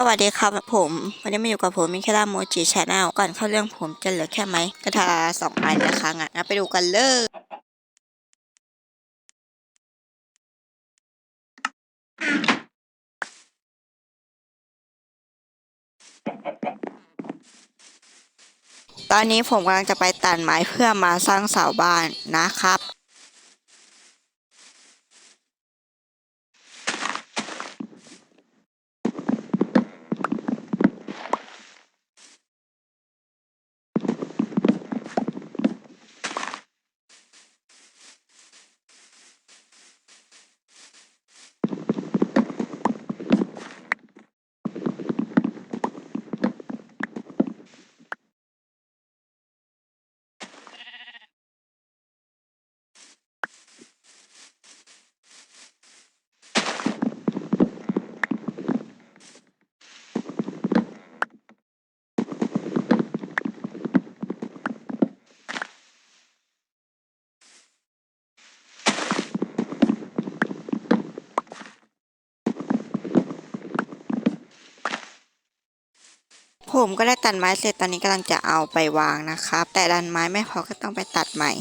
สวัสดีครับผมวันนี้มาอยู่กับผมมิค e ล่าโมจิชาแนลก่อนเข้าเรื่องผมจะเหลือแค่ไหมกระทาสองอันนะคะงั้นงั้นไปดูกันเลยตอนนี้ผมกำลังจะไปตัดไม้เพื่อมาสร้างเสาบ้านนะครับ ผมก็ได้ตัดไม้เสร็จตอนนี้กำลังจะเอาไปวางนะครับ แต่ดันไม้ไม่พอก็ต้องไปตัดใหม่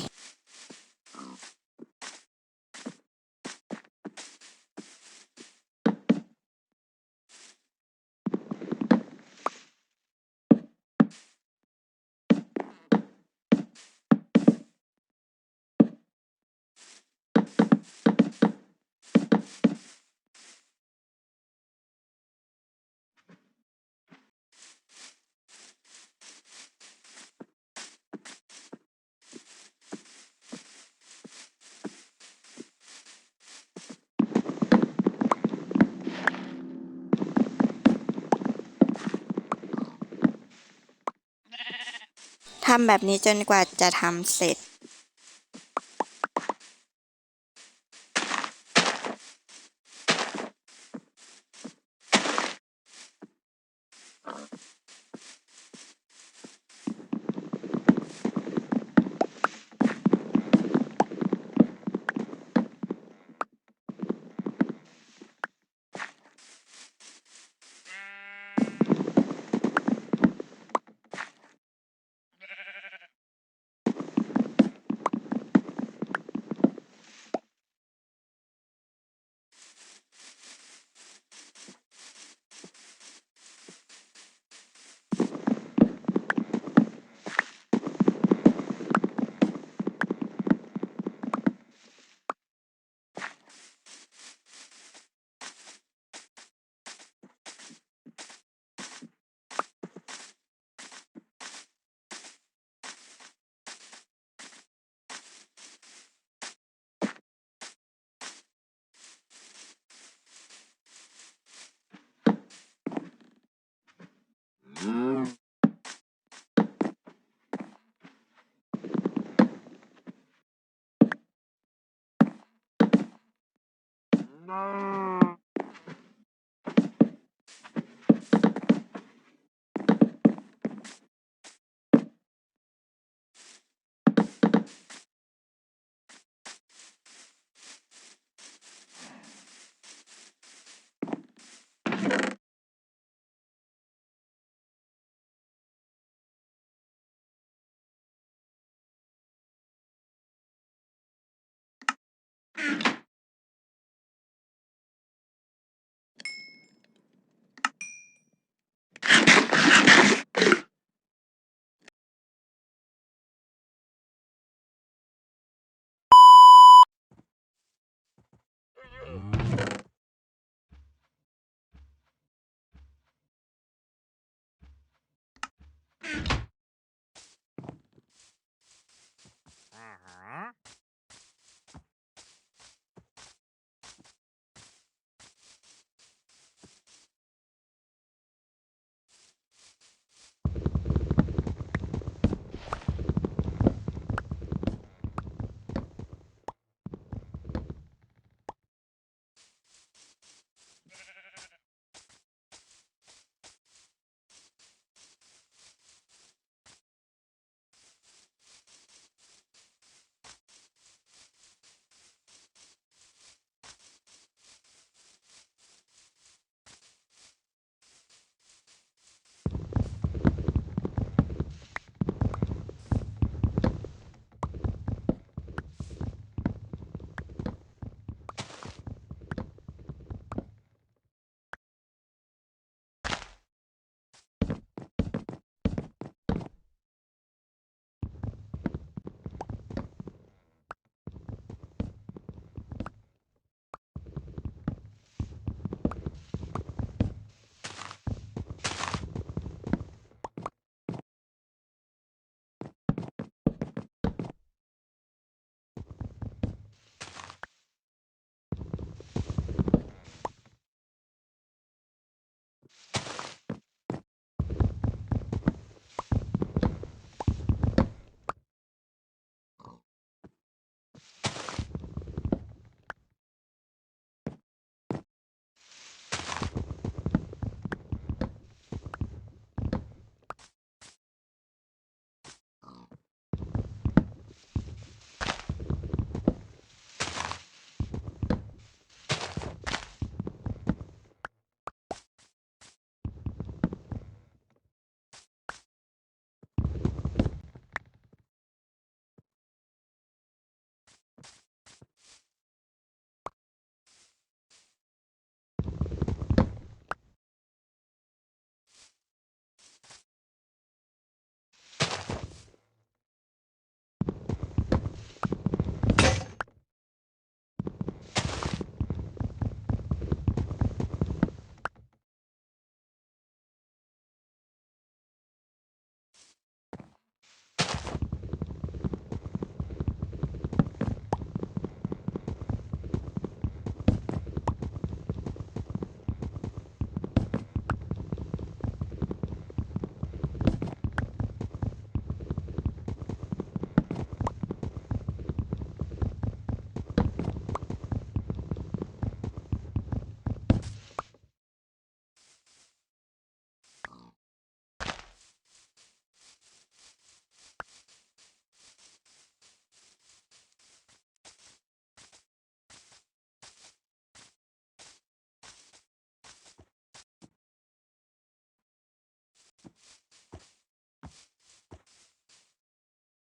ำแบบนี้จนกว่าจะทำเสร็จ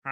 อ่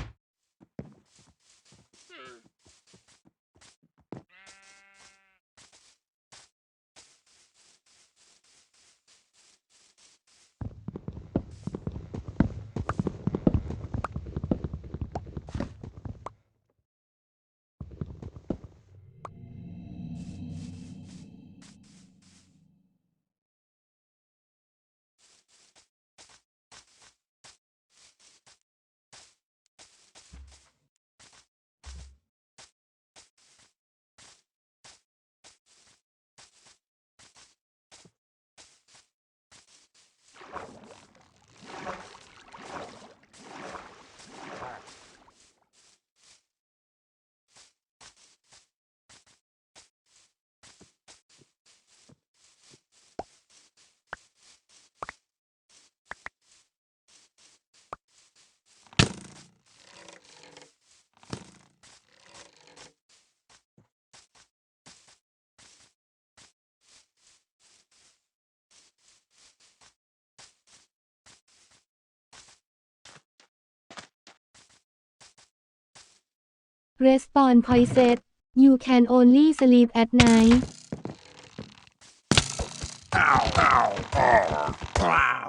Respawn point set. You can only sleep at night. อ้าวอ้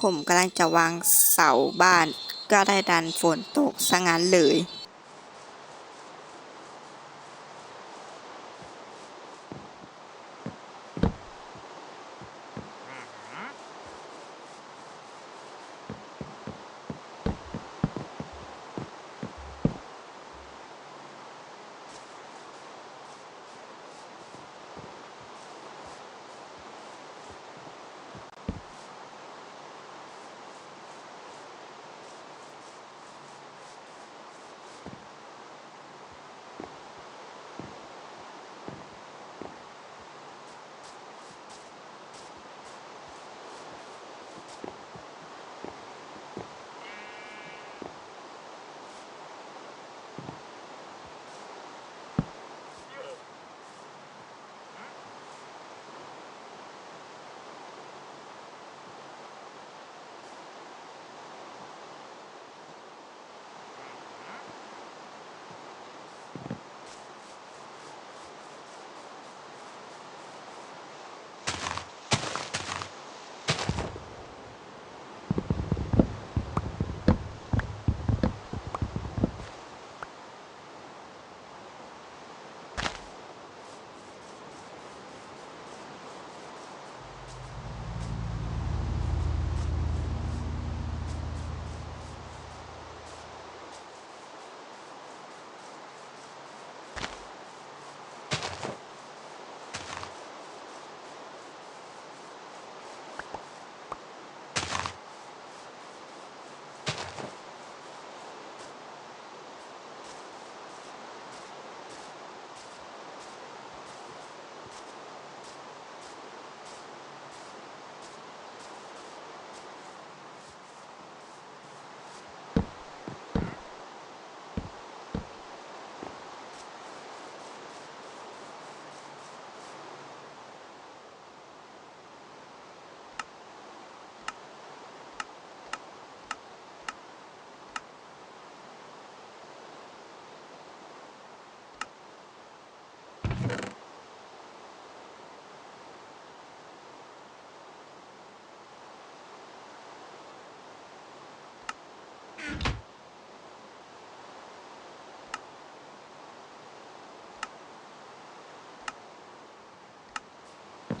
ผมกำลังจะวางเสาบ้านก็ได้ดันฝนตกซะงั้นเลย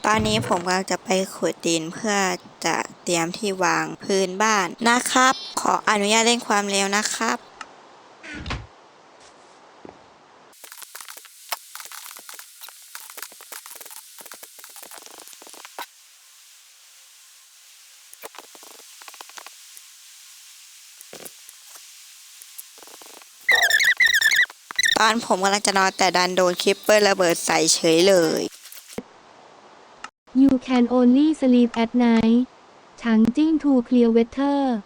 ตอนนี้ผมกำลังจะไปขุดดินเพื่อจะเตรียมที่วางพื้นบ้านนะครับ ขออนุญาตเร่งความเร็วนะครับ ตอนผมกำลังจะนอนแต่ดันโดนคลิปเปอร์ระเบิดใส่เฉยเลย You can only sleep at night ถังจิ้งทูเคลียร์เวเทอร์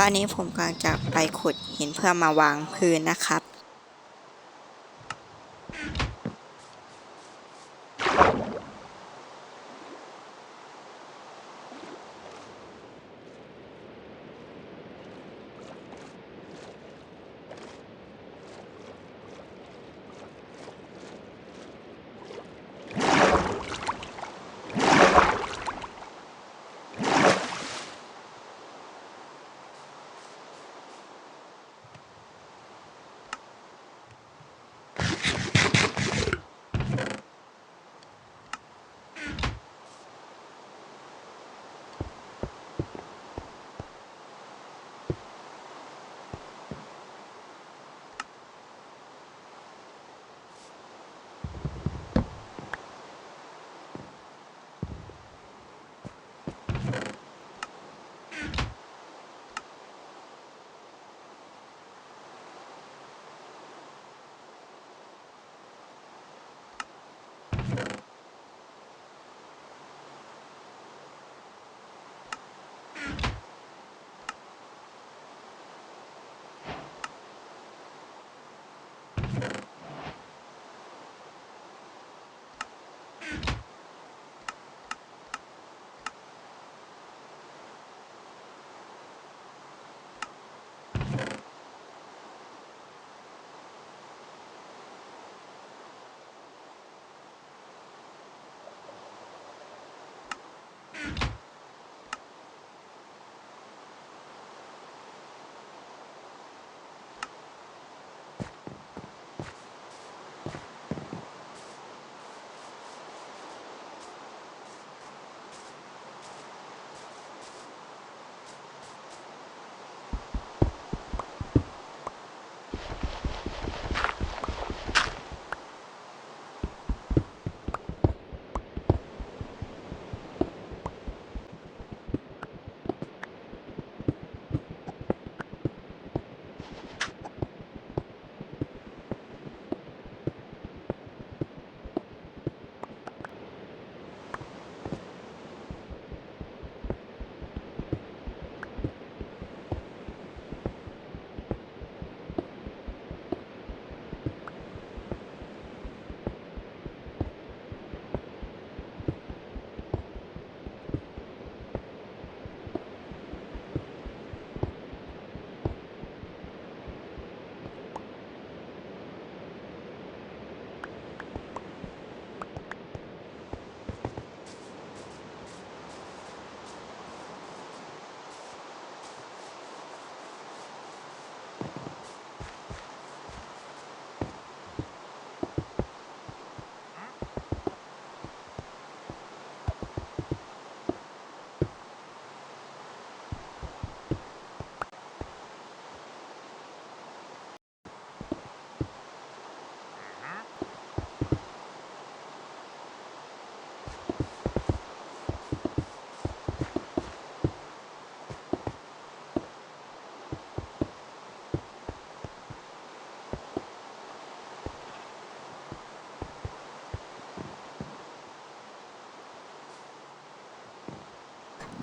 ตอนนี้ผมกำลังจะไปขุดหินเพื่อมาวางพื้นนะครับ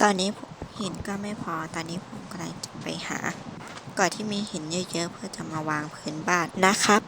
ตอนนี้หินก็ไม่พอ ตอนนี้ผมกำลังจะไปหาก่อนที่มีหินเยอะๆเพื่อจะมาวางพื้นบ้านนะครับ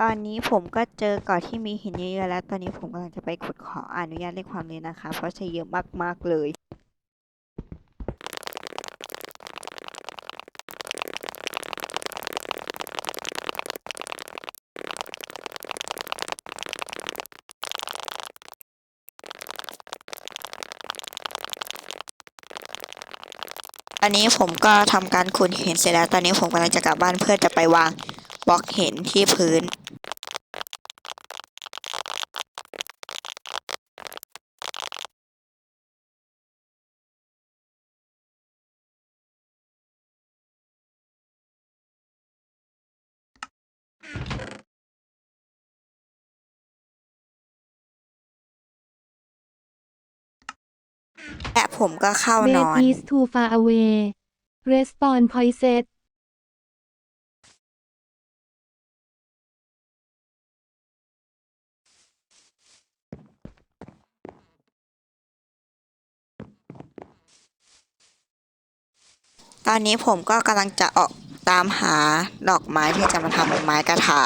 ตอนนี้ผมก็เจอเก่อนที่มีหินเยอะๆแล้ว ตอนนี้ผมกำลังจะไปขุดขออนุญาตเรียกความเร็วนะคะ เพราะใช้เยอะมากๆเลย ตอนนี้ผมก็ทำการขุดหินเสร็จแล้ว ตอนนี้ผมกำลังจะกลับบ้านเพื่อจะไปวางบล็อกหินที่พื้น ผมก็เข้านอน Bed is too far away Respawn point set ตอนนี้ผมก็กำลังจะออกตามหาดอกไม้ที่จะมาทำไม้กระถา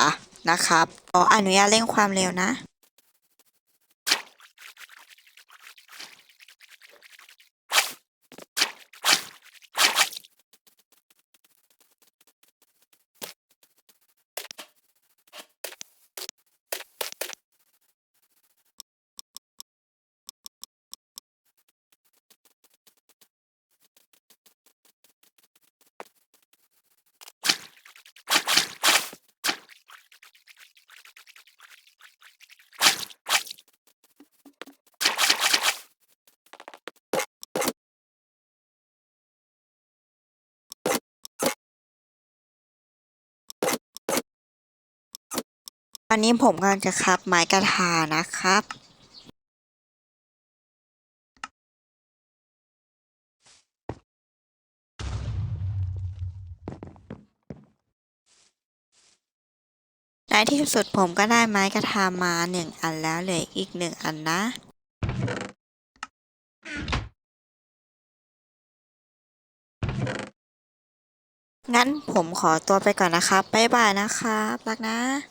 นะครับขออนุญาตเร่งความเร็วนะ ตอนนี้ผมกำลังจะคับไม้กระถานะครับ ในที่สุดผมก็ได้ไม้กระทามาหนึ่งอันแล้วเหลืออีกหนึ่งอันนะงั้นผมขอตัวไปก่อนนะครับ บ๊ายบายนะครับ รักนะ